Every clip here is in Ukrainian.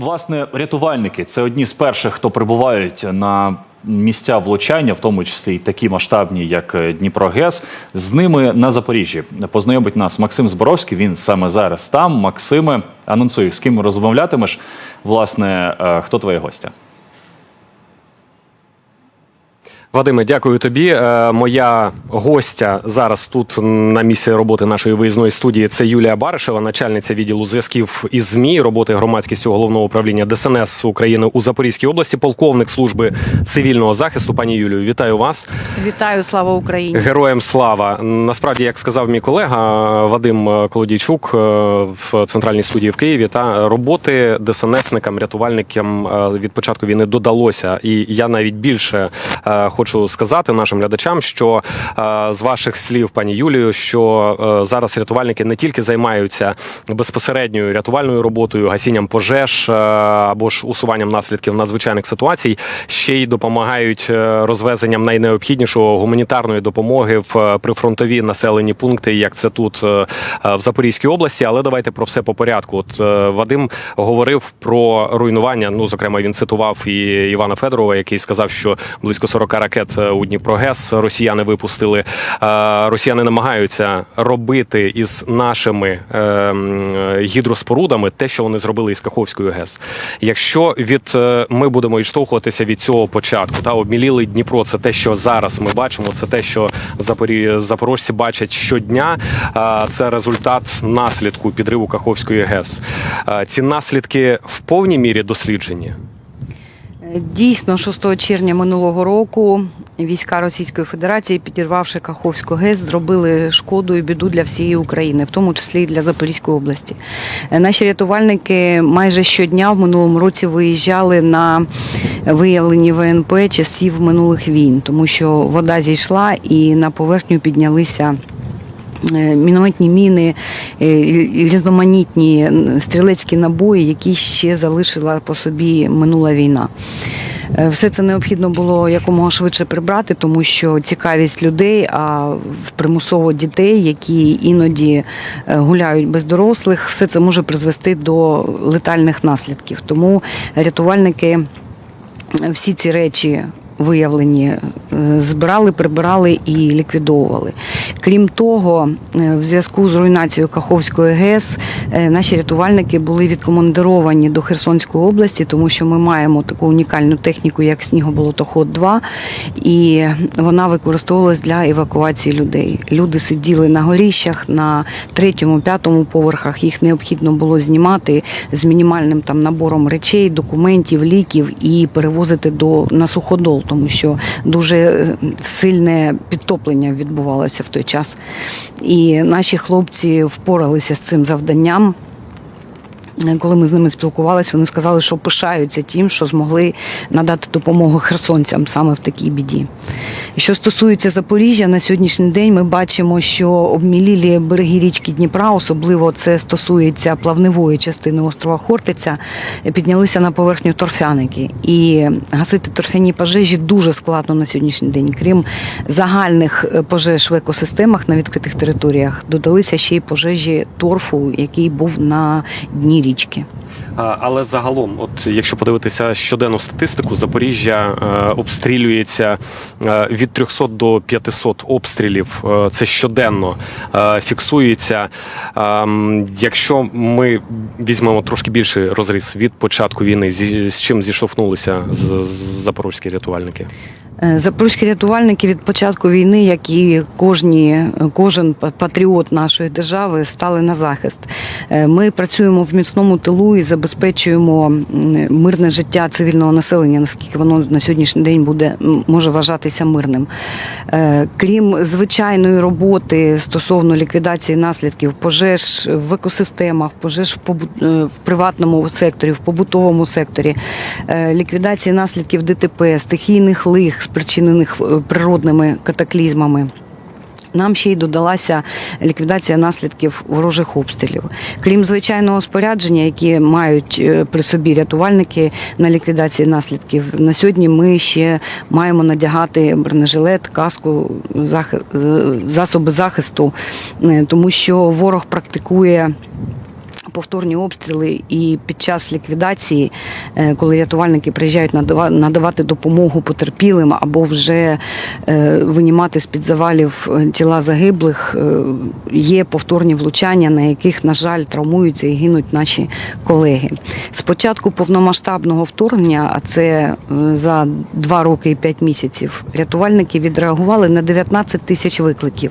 власне, рятувальники це одні з перших, хто прибувають на місця влучання, в тому числі й такі масштабні, як Дніпро ГЕС. З ними на Запоріжжі познайомить нас Максим Зборовський. Він саме зараз там. Максиме, анонсую, з ким розмовлятимеш. Власне, е, хто твоє гостя? Вадиме, дякую тобі. Е, Моя гостя зараз тут на місці роботи нашої виїзної студії. Це Юлія Баришева, начальниця відділу зв'язків із ЗМІ, роботи громадськістю головного управління ДСНС України у Запорізькій області, полковник служби цивільного захисту. Пані Юлію, вітаю вас. Вітаю, слава Україні! Героям слава. Насправді, як сказав мій колега Вадим Колодійчук е, в центральній студії в Києві, та роботи ДСНСникам, рятувальникам е, від початку війни додалося. І я навіть більше е, хочу сказати нашим глядачам, що е, з ваших слів, пані Юлію, що е, зараз рятувальники не тільки займаються безпосередньою рятувальною роботою, гасінням пожеж е, або ж усуванням наслідків надзвичайних ситуацій, ще й допомагають розвезенням найнеобхіднішого гуманітарної допомоги в прифронтові населені пункти, як це тут в Запорізькій області. Але давайте про все по порядку. От Вадим говорив про руйнування. Ну, зокрема, він цитував і Івана Федорова, який сказав, що близько 40 ракет е, у Дніпрогес росіяни випустили. Е, Росіяни намагаються робити із нашими е, гідроспорудами те, що вони зробили із Каховською ГЕС. Якщо від ми будемо відштовхуватися від цього початку, та обмілілий Дніпро, це те, що зараз ми бачимо, це те, що запорожці бачать щодня. Це результат наслідку підриву Каховської ГЕС. Ці наслідки в повній мірі досліджені. Дійсно, 6 червня минулого року війська Російської Федерації, підірвавши Каховську ГЕС, зробили шкоду і біду для всієї України, в тому числі і для Запорізької області. Наші рятувальники майже щодня в минулому році виїжджали на виявлені ВНП часів минулих війн, тому що вода зійшла і на поверхню піднялися. Е, Мінометні міни, е, різноманітні стрілецькі набої, які ще залишила по собі минула війна. Е, Все це необхідно було якомога швидше прибрати, тому що цікавість людей, а примусово дітей, які іноді гуляють без дорослих, все це може призвести до летальних наслідків. Тому рятувальники всі ці речі. Виявлені, е, збирали, прибирали і ліквідовували. Крім того, е, в зв'язку з руйнацією Каховської ГЕС е, наші рятувальники були відкомандировані до Херсонської області, тому що ми маємо таку унікальну техніку, як снігоболотоход 2 і вона використовувалась для евакуації людей. Люди сиділи на горіщах на третьому, п'ятому поверхах. Їх необхідно було знімати з мінімальним там набором речей, документів, ліків і перевозити до на суходол, тому що дуже е, сильне підтоплення відбувалося в той час. І наші хлопці впоралися з цим завданням. Коли ми з ними спілкувалися, вони сказали, що пишаються тим, що змогли надати допомогу херсонцям саме в такій біді. Що стосується Запоріжжя, на сьогоднішній день ми бачимо, що обмілілі береги річки Дніпра, особливо це стосується плавневої частини острова Хортиця, піднялися на поверхню торфяники. І гасити торфяні пожежі дуже складно на сьогоднішній день. Крім загальних е, пожеж в екосистемах на відкритих територіях, додалися ще й пожежі торфу, який був на дні річки. А, Але загалом, от якщо подивитися щоденну статистику, Запоріжжя е, обстрілюється е, від 300 до 500 обстрілів. Е, це щоденно фіксується. Е, якщо ми візьмемо трошки більший розріз від початку війни, з чим зіштовхнулися з, з запорізькі рятувальники? Е, Запорізькі рятувальники від початку війни, як і кожні, кожен па- патріот нашої держави, стали на захист. Е, Ми працюємо в міцному тилу і забезпечуємо мирне життя цивільного населення, наскільки воно на сьогоднішній день буде може вважатися мирним. Е, Крім звичайної роботи стосовно ліквідації наслідків пожеж в екосистемах, пожеж в приватному секторі, в побутовому секторі, ліквідації наслідків ДТП, стихійних лих, спричинених е, природними катаклізмами. Нам ще й додалася ліквідація наслідків ворожих обстрілів. Крім звичайного спорядження, які мають е, при собі рятувальники на ліквідації наслідків, на сьогодні ми ще маємо надягати бронежилет, каску, е, засоби захисту, тому що ворог практикує Повторні обстріли і під час ліквідації, е, коли рятувальники приїжджають надавати допомогу потерпілим або вже е, винімати з під завалів е, тіла загиблих, є повторні влучання, на яких, на жаль, травмуються і гинуть наші колеги. З початку повномасштабного вторгнення, а це за два роки і п'ять місяців, рятувальники відреагували на 19 тисяч викликів.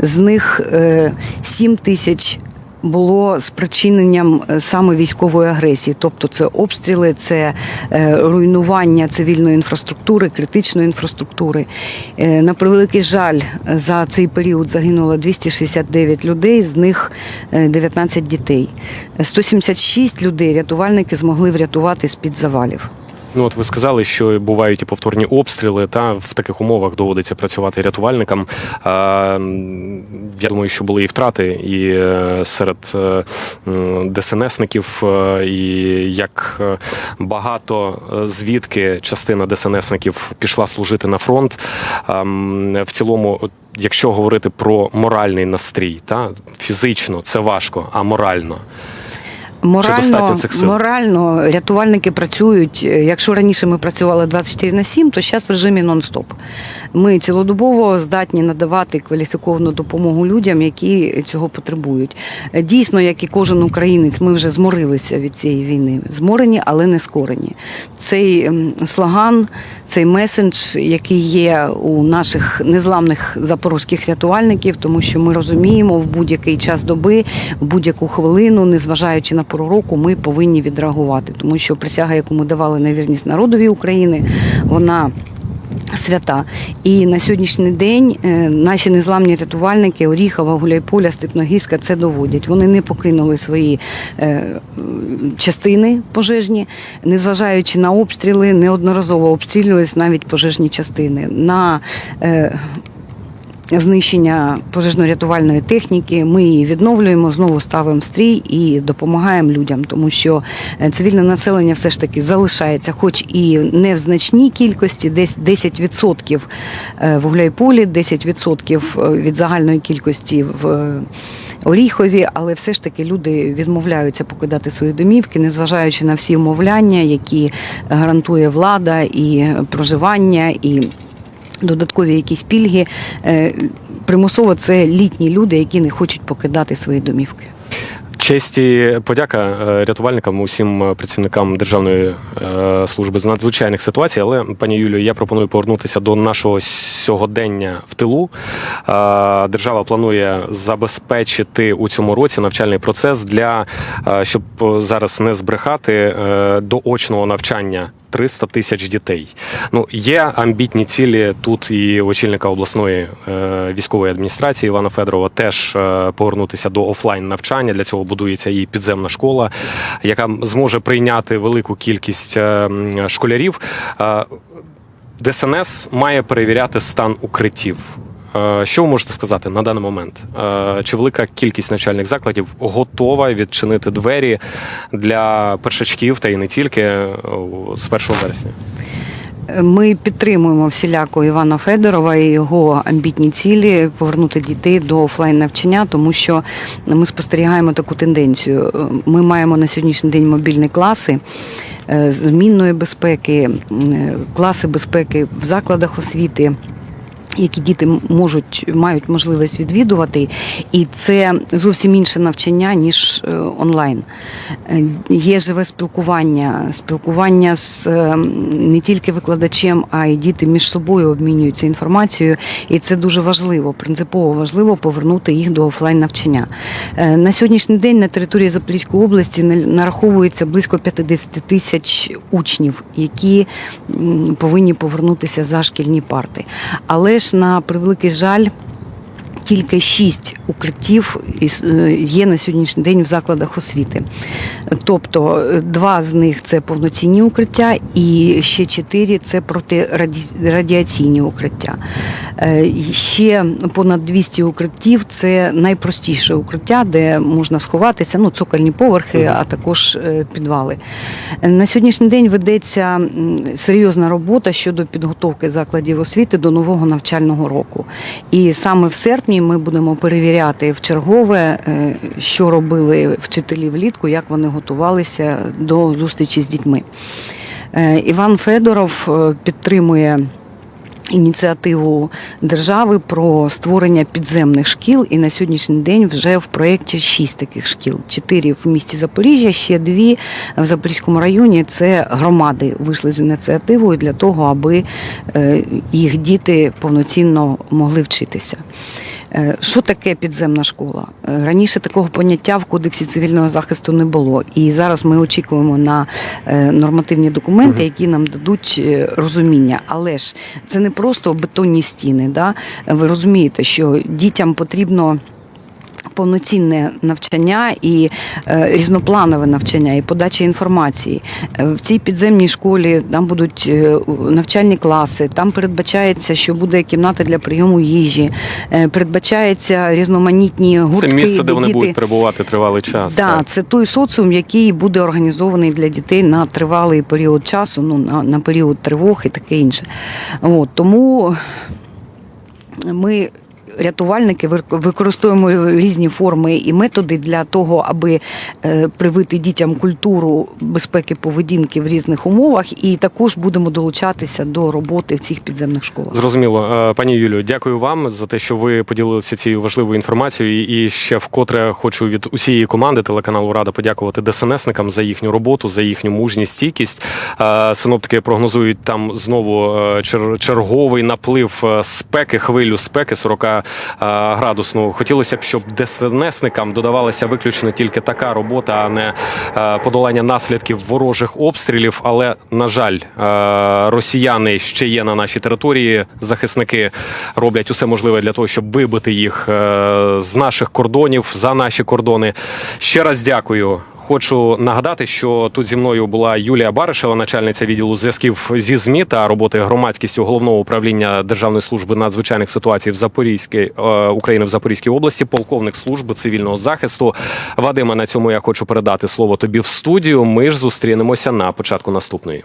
З них е, 7 тисяч було спричиненням е, саме військової агресії, тобто це обстріли, це е, руйнування цивільної інфраструктури, критичної інфраструктури. Е, На превеликий жаль, за цей період загинуло 269 людей, з них е, 19 дітей. 176 людей рятувальники змогли врятувати з під завалів. Ну, от ви сказали, що бувають і повторні обстріли, та в таких умовах доводиться працювати рятувальникам. Я думаю, що були і втрати, і е, серед е, ДСНСників, е, і як багато звідки частина ДСНСників пішла служити на фронт. В цілому, якщо говорити про моральний настрій, та фізично це важко, а морально. Морально, цих сил? морально рятувальники працюють. е, Якщо раніше ми працювали 24 на 7, то зараз в режимі нон-стоп. Ми цілодобово здатні надавати кваліфіковану допомогу людям, які цього потребують. Е, Дійсно, як і кожен українець, ми вже зморилися від цієї війни. Зморені, але не скорені. Цей ем, слоган, цей месендж, який є у наших незламних запорозьких рятувальників, тому що ми розуміємо в будь-який час доби, в будь-яку хвилину, незважаючи на пору року, ми повинні відреагувати, тому що присяга, яку ми давали на вірність народові України, вона. Свята і на сьогоднішній день е, наші незламні рятувальники Оріхова, Гуляйполя, Степногіська, це доводять. Вони не покинули свої е, частини пожежні, незважаючи на обстріли, неодноразово обстрілювались навіть пожежні частини. На е, знищення пожежно-рятувальної техніки. Ми її відновлюємо, знову ставимо стрій і допомагаємо людям, тому що е, цивільне населення все ж таки залишається, хоч і не в значній кількості, десь 10% е, в Гуляйполі, 10% від загальної кількості в. е, Оріхові, але все ж таки люди відмовляються покидати свої домівки, незважаючи на всі умовляння, які гарантує влада, і проживання, і додаткові якісь пільги. Е, Примусово це літні люди, які не хочуть покидати свої домівки. Честь і подяка е, рятувальникам, усім е, працівникам Державної служби з надзвичайних ситуацій. Але пані Юлію, я пропоную повернутися до нашого сьогодення в тилу. Держава планує забезпечити у цьому році навчальний процес для щоб зараз не збрехати е, до очного навчання. 300 тисяч дітей. Ну є амбітні цілі тут і очільника обласної е, військової адміністрації Івана Федорова теж е, повернутися до офлайн навчання. Для цього будується і підземна школа, яка зможе прийняти велику кількість е, школярів. Е, ДСНС має перевіряти стан укриттів. Е, Що ви можете сказати на даний момент? Е, Чи велика кількість навчальних закладів готова відчинити двері для першачків та і не тільки е, з 1 вересня? Ми підтримуємо всіляко Івана Федорова і його амбітні цілі повернути дітей до офлайн навчання, тому що ми спостерігаємо таку тенденцію. Ми маємо на сьогоднішній день мобільні класи. Змінної безпеки, класи безпеки в закладах освіти, які діти можуть мають можливість відвідувати, і це зовсім інше навчання ніж е, онлайн. Е, Є живе спілкування, спілкування з е, не тільки викладачем, а й діти між собою обмінюються інформацією, і це дуже важливо, принципово важливо повернути їх до офлайн навчання. На сьогоднішній день на території Запорізької області на- нараховується близько 50 тисяч учнів, які повинні повернутися за шкільні парти. Але ж на превеликий жаль. Тільки шість укриттів е, є на сьогоднішній день в закладах освіти. Тобто е, два з них це повноцінні укриття, і ще чотири це протирадіаційні укриття. Е, Ще понад 200 укриттів це найпростіше укриття, де можна сховатися, ну, цокольні поверхи, а також е, підвали. На сьогоднішній день ведеться серйозна робота щодо підготовки закладів освіти до нового навчального року. І саме в серпні ми будемо перевіряти. в чергове, е, що робили вчителі влітку, як вони готувалися до зустрічі з дітьми. Іван Федоров підтримує ініціативу держави про створення підземних шкіл. І на сьогоднішній день вже в проєкті шість таких шкіл: чотири в місті Запоріжжя, ще дві в Запорізькому районі. Це громади вийшли з ініціативою для того, аби е, їх діти повноцінно могли вчитися. Е, Що таке підземна школа? Е, Раніше такого поняття в кодексі цивільного захисту не було. І зараз ми очікуємо на е, нормативні документи, які нам дадуть розуміння. Але ж це не просто бетонні стіни. Да? Ви розумієте, що дітям потрібно. Повноцінне навчання і е, різнопланове навчання, і подача інформації. Е, В цій підземній школі там будуть е, навчальні класи, там передбачається, що буде кімната для прийому їжі, передбачається різноманітні гуртки. Це місце, де вони діти... будуть перебувати тривалий час. Да, так. це той соціум, який буде організований для дітей на тривалий період часу, ну на, на період тривог і таке інше. От, тому ми. Рятувальники використовуємо різні форми і методи для того, аби е, привити дітям культуру безпеки поведінки в різних умовах, і також будемо долучатися до роботи в цих підземних школах. Зрозуміло, Е, пані Юлію, дякую вам за те, що ви поділилися цією важливою інформацією. І ще вкотре хочу від усієї команди телеканалу Рада подякувати ДСНСникам за їхню роботу, за їхню мужність, стійкість. Е, Синоптики прогнозують там знову черговий наплив спеки, хвилю спеки 40 е, градусну. Хотілося б, щоб ДСНСникам додавалася виключно тільки така робота, а не е, подолання наслідків ворожих обстрілів. Але на жаль, е, росіяни ще є на нашій території. Захисники роблять усе можливе для того, щоб вибити їх е, з наших кордонів за наші кордони. Ще раз дякую. Хочу нагадати, що тут зі мною була Юлія Баришева, начальниця відділу зв'язків зі ЗМІ та роботи громадськістю головного управління Державної служби надзвичайних ситуацій в Запорізькій е, України в Запорізькій області, полковник служби цивільного захисту. Вадиме, на цьому я хочу передати слово тобі в студію. Ми ж зустрінемося на початку наступної.